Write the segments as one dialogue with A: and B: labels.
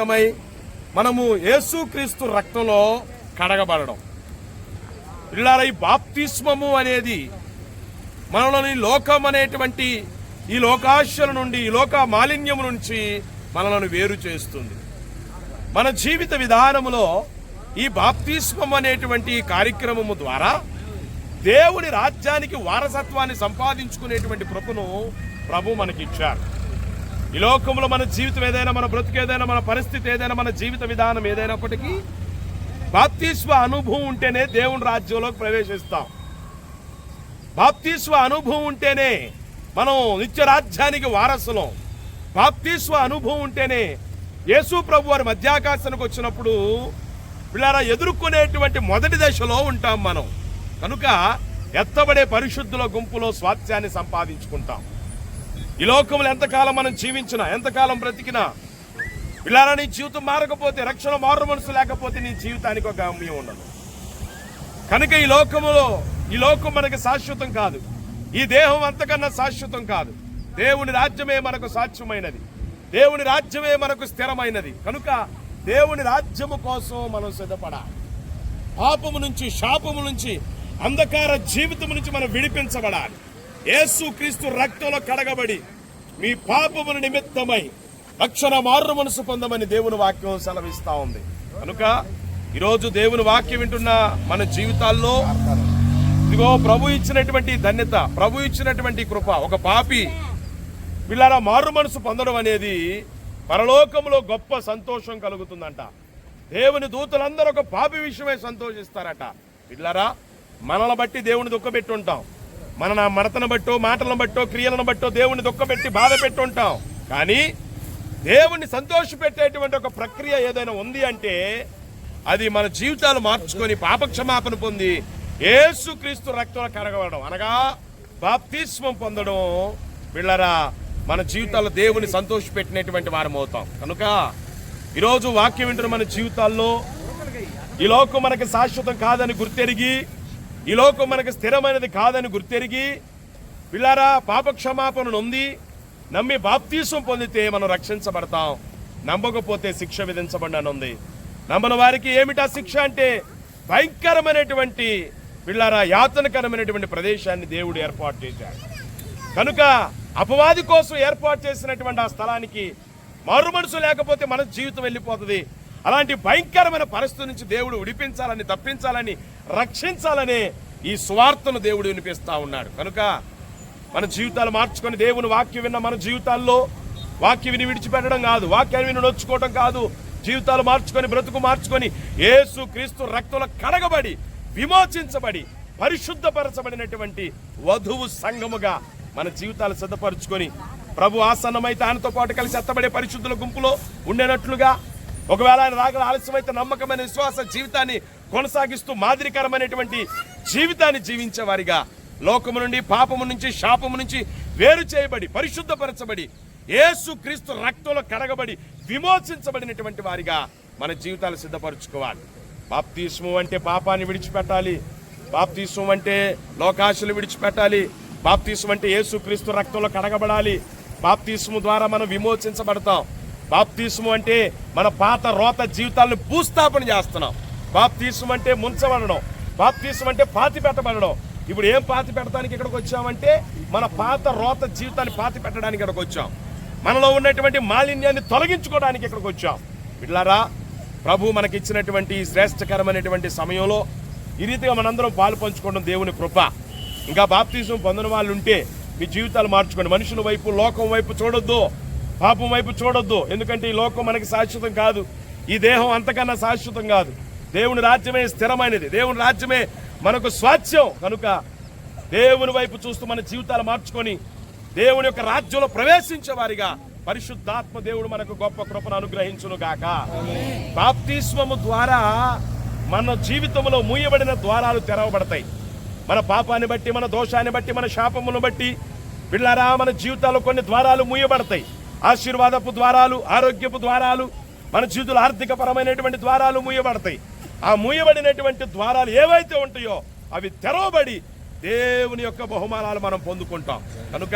A: నిమిత్తమై మనము యేసుక్రీస్తు రక్తంలో కడగబడడం. పిల్లారా ఈ బాప్తిస్మము అనేది మనలోని లోకం అనేటువంటి ఈ లోకాశల నుండి ఈ లోక మాలిన్యము నుంచి మనలను వేరు చేస్తుంది. మన జీవిత విధానములో ఈ బాప్తిస్మం అనేటువంటి కార్యక్రమము ద్వారా దేవుని రాజ్యానికి వారసత్వాన్ని సంపాదించుకునేటువంటి కృపను ప్రభు మనకిచ్చారు. ఈ లోకంలో మన జీవితం ఏదైనా మన బ్రతుకు ఏదైనా మన పరిస్థితి ఏదైనా మన జీవిత విధానం ఏదైనా ఒకటికి బాప్తిస్వ అనుభవం ఉంటేనే దేవుని రాజ్యంలోకి ప్రవేశిస్తాం. బాప్తిస్వ అనుభవం ఉంటేనే మనం నిత్య రాజ్యానికి వారసులం. బాప్తిస్వ అనుభవం ఉంటేనే యేసు ప్రభు వారి మధ్యాకాశానికి వచ్చినప్పుడు వీళ్ళారా ఎదుర్కొనేటువంటి మొదటి దశలో ఉంటాం మనం. కనుక ఎత్తబడే పరిశుద్ధుల గుంపులో స్వాత్యాన్ని సంపాదించుకుంటాం. ఈ లోకంలో ఎంతకాలం మనం జీవించినా ఎంతకాలం బ్రతికినా పిల్లారా నీ జీవితం మారకపోతే రక్షణ మారు మనసు లేకపోతే నీ జీవితానికి ఒక గమ్యం ఉండదు. కనుక ఈ లోకములో ఈ లోకం మనకి శాశ్వతం కాదు. ఈ దేహం అంతకన్నా శాశ్వతం కాదు. దేవుని రాజ్యమే మనకు సాధ్యమైనది. దేవుని రాజ్యమే మనకు స్థిరమైనది. కనుక దేవుని రాజ్యము కోసం మనం సిద్ధపడాలి. పాపము నుంచి శాపము నుంచి అంధకార జీవితం నుంచి మనం విడిపించబడాలి. యేసు క్రీస్తు రక్తంలో కడగబడి మీ పాపముల నిమిత్తమై రక్షణ మారు మనసు పొందమని దేవుని వాక్యం సెలవిస్తా ఉంది. కనుక ఈరోజు దేవుని వాక్యం వింటున్న మన జీవితాల్లో ఇదిగో ప్రభు ఇచ్చినటువంటి ధన్యత ప్రభు ఇచ్చినటువంటి కృప ఒక పాపి పిల్లల మారు మనసు పొందడం అనేది పరలోకంలో గొప్ప సంతోషం కలుగుతుందంట. దేవుని దూతలందరూ ఒక పాపి విషయమై సంతోషిస్తారట. పిల్లరా మనల బట్టి దేవుని దుఃఖపెట్టుంటాం. మన నా మడతను బట్టో మాటలను బట్టో క్రియలను బట్టో దేవుని దుఃఖపెట్టి బాధ పెట్టి ఉంటాం కానీ దేవుణ్ణి సంతోషపెట్టేటువంటి ఒక ప్రక్రియ ఏదైనా ఉంది అంటే అది మన జీవితాలు మార్చుకొని పాపక్షమాపణ పొంది ఏసుక్రీస్తు రక్తంలో కరగవడం అనగా బాప్తిస్మం పొందడం. పిల్లరా మన జీవితాల్లో దేవుని సంతోషపెట్టినటువంటి వారం అవుతాం. కనుక ఈరోజు వాక్యం వింటున్న మన జీవితాల్లో ఈ లోకం మనకి శాశ్వతం కాదని గుర్తెరిగి ఈ లోకం మనకి స్థిరమైనది కాదని గుర్తెరిగి పిల్లారా పాపక్షమాపణ ఉంది నమ్మి బాప్తీసం పొందితే మనం రక్షించబడతాం. నమ్మకపోతే శిక్ష విధించబడనుంది నమ్మని వారికి ఏమిటా శిక్ష అంటే? భయంకరమైనటువంటి పిల్లారా యాతనకరమైనటువంటి ప్రదేశాన్ని దేవుడు ఏర్పాటు చేశాడు. కనుక అపవాది కోసం ఏర్పాటు చేసినటువంటి ఆ స్థలానికి మారు మనసు లేకపోతే మన జీవితం వెళ్ళిపోతుంది. అలాంటి భయంకరమైన పరిస్థితి నుంచి దేవుడు విడిపించాలని తప్పించాలని రక్షించాలనే ఈ స్వార్థను దేవుడు వినిపిస్తా ఉన్నాడు. కనుక మన జీవితాలు మార్చుకొని దేవుని వాక్యం విన్న మన జీవితాల్లో వాక్యం విని విడిచిపెట్టడం కాదు వాక్యాన్ని విని నొచ్చుకోవడం కాదు. జీవితాలు మార్చుకొని బ్రతుకు మార్చుకొని ఏసు క్రీస్తు రక్తంలో కడగబడి విమోచించబడి పరిశుద్ధపరచబడినటువంటి వధువు సంఘముగా మన జీవితాలు సిద్ధపరచుకొని ప్రభు ఆసన్నమైతే ఆయనతో పాటు కలిసి ఎత్తబడే పరిశుద్ధుల గుంపులో ఉండేనట్లుగా ఒకవేళ ఆయన రాగల ఆలస్యమైతే నమ్మకమైన విశ్వాస జీవితాన్ని కొనసాగిస్తూ మాదిరికరమైనటువంటి జీవితాన్ని జీవించే వారిగా లోకము నుండి పాపము నుంచి శాపము నుంచి వేరు చేయబడి పరిశుద్ధపరచబడి యేసు క్రీస్తు రక్తంలో కడగబడి విమోచించబడినటువంటి వారిగా మన జీవితాలు సిద్ధపరచుకోవాలి. బాప్తిస్ము అంటే పాపాన్ని విడిచిపెట్టాలి. బాప్తిస్వం అంటే లోకాశలు విడిచిపెట్టాలి. బాప్తిస్వం అంటే యేసు క్రీస్తు రక్తంలో కడగబడాలి. బాప్తిస్ము ద్వారా మనం విమోచించబడతాం. బాప్తీసము అంటే మన పాత రోత జీవితాలను భూస్థాపన చేస్తున్నాం. బాప్తీసం అంటే ముంచబడడం. బాప్తీసం అంటే పాతి పెట్టబడడం ఇప్పుడు ఏం పాతి పెట్టడానికి ఇక్కడికి వచ్చామంటే మన పాత రోత జీవితాన్ని పాతి పెట్టడానికి ఇక్కడికి వచ్చాం. మనలో ఉన్నటువంటి మాలిన్యాన్ని తొలగించుకోవడానికి ఇక్కడికి వచ్చాం. పిల్లారా ప్రభు మనకిచ్చినటువంటి ఇచ్చినటువంటి శ్రేష్టకరమైనటువంటి సమయంలో ఈ రీతిగా మనందరం పాలు పంచుకోవడం దేవుని కృప. ఇంకా బాప్తీసం పొందిన వాళ్ళు ఉంటే మీ జీవితాలు మార్చుకోండి. మనుషుల వైపు లోకం వైపు చూడొద్దు. పాపం వైపు చూడొద్దు. ఎందుకంటే ఈ లోకం మనకి శాశ్వతం కాదు. ఈ దేహం అంతకన్నా శాశ్వతం కాదు. దేవుని రాజ్యమే స్థిరమైనది. దేవుని రాజ్యమే మనకు స్వాస్థ్యం. కనుక దేవుని వైపు చూస్తూ మన జీవితాలు మార్చుకొని దేవుని యొక్క రాజ్యంలో ప్రవేశించే వారిగా పరిశుద్ధాత్మ దేవుడు మనకు గొప్ప కృపను అనుగ్రహించును గాక. బాప్తిస్మము ద్వారా మన జీవితంలో మూయబడిన ద్వారాలు తెరవబడతాయి. మన పాపాన్ని బట్టి మన దోషాన్ని బట్టి మన శాపమును బట్టి పిల్లరా మన జీవితాల్లో కొన్ని ద్వారాలు మూయబడతాయి. ఆశీర్వాదపు ద్వారాలు ఆరోగ్యపు ద్వారాలు మన జీవితంలో ఆర్థిక పరమైనటువంటి ద్వారాలు మూయబడతాయి. ఆ మూయబడినటువంటి ద్వారాలు ఏవైతే ఉంటాయో అవి తెరవబడి దేవుని యొక్క బహుమానాలు మనం పొందుకుంటాం. కనుక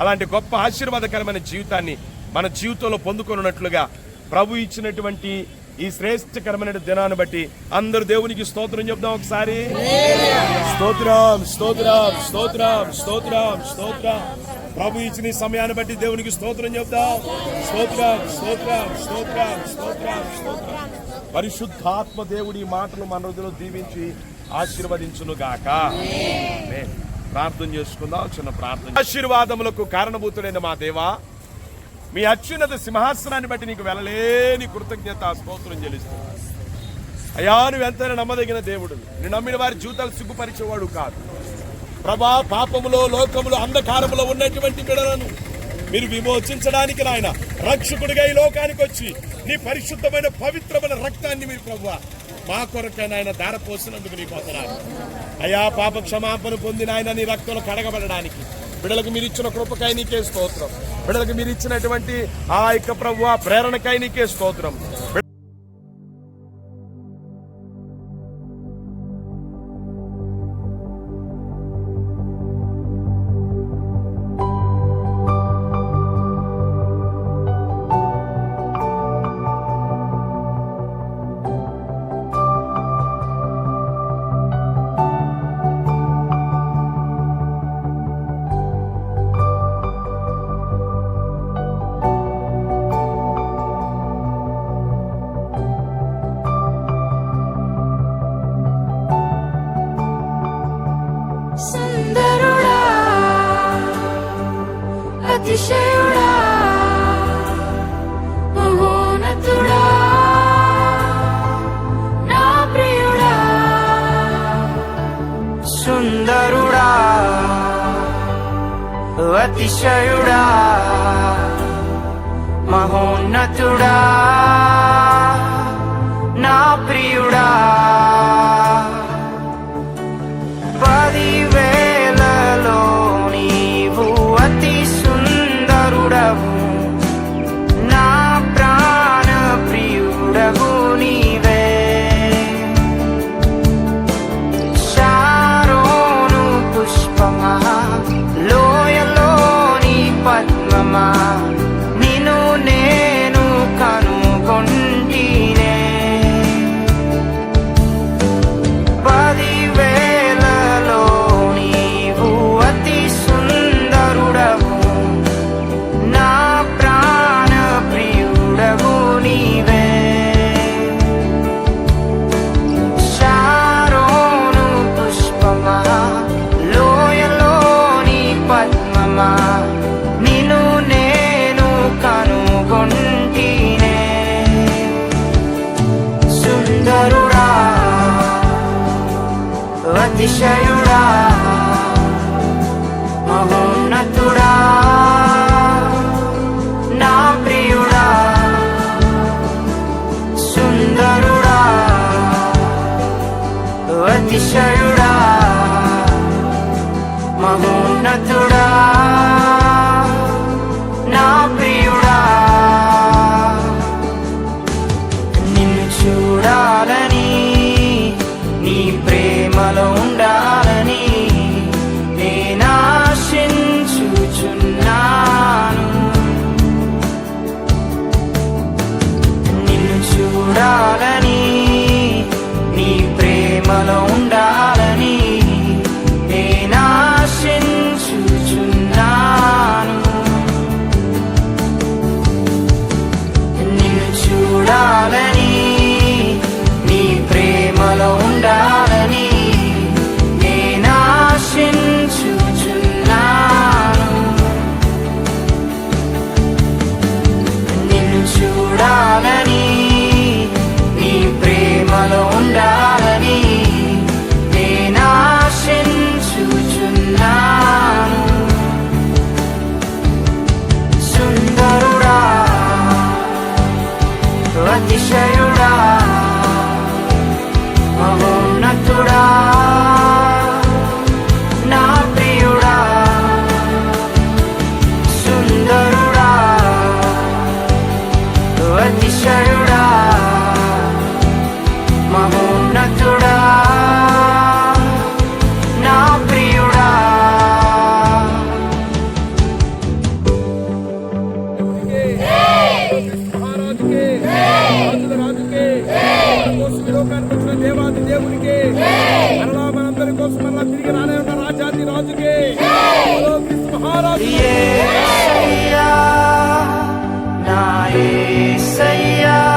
A: అలాంటి గొప్ప ఆశీర్వాదకరమైన జీవితాన్ని మన జీవితంలో పొందుకున్నట్లుగా ప్రభు ఇచ్చినటువంటి ఈ శ్రేష్టకరమైన దినాన్ని బట్టి అందరు దేవునికి స్తోత్రం చెప్దాం ఒకసారి. స్తోత్రం స్తోత్రం స్తోత్రం స్తోత్రం స్తోత్రం. ప్రభు ఇచ్చిన సమయాన్ని బట్టి దేవునికి స్తోత్రం చెప్దాం. స్తోత్రం స్తోత్రం స్తోత్రం స్తోత్రం స్తోత్రం. పరిశుద్ధాత్మ దేవుడి మాటలు మన హృదయంలో దీవించి ఆశీర్వదించును గాక. ప్రార్థన చేసుకుందాం చిన్న ప్రార్థన. ఆశీర్వాదములకు కారణభూతుడైన మా దేవా మీ అత్యున్నత సింహాసనాన్ని బట్టి నీకు వెళ్ళలేని కృతజ్ఞత స్తోత్రం చెల్లిస్తుంది అయ్యా నువ్వు ఎంతైనా నమ్మదగిన దేవుడు. నేను నమ్మిన వారి జీవితాలు సిగ్గుపరిచేవాడు కాదు. ప్రభా పాపములో లోకములో అంధకారములో ఉన్నటువంటి బిడలను మీరు విమోచించడానికి నాయన రక్షకుడిగా ఈ లోకానికి వచ్చి నీ పరిశుద్ధమైన పవిత్రమైన రక్తాన్ని మీరు ప్రభు మా కొరకై నాయన ధారపోసినందుకు నీకు వందనాలు అయ్యా పాప క్షమాపణ పొందిన ఆయన నీ రక్తంలో కడగబడడానికి బిడలకు మీరు ఇచ్చిన కృపకాయ నీకే స్తోత్రం. బిడలకు మీరు ఇచ్చినటువంటి ఆ యొక్క ప్రభు ప్రేరణకాయ నీకే స్తోత్రం.
B: అతిశయుడా మహోన్నతుడా.
C: అతిశయుడా మహోన్నతుడా నా ప్రియుడా సుందరుడా అతిశయుడా మహోన్నతుడా
D: come
A: down. లోకాన్ని దేవాది దేవునికి. మరలా మనందరి కోసం మరలా తిరిగి రానే ఉన్న రాజాది రాజుకి. మహారాజు.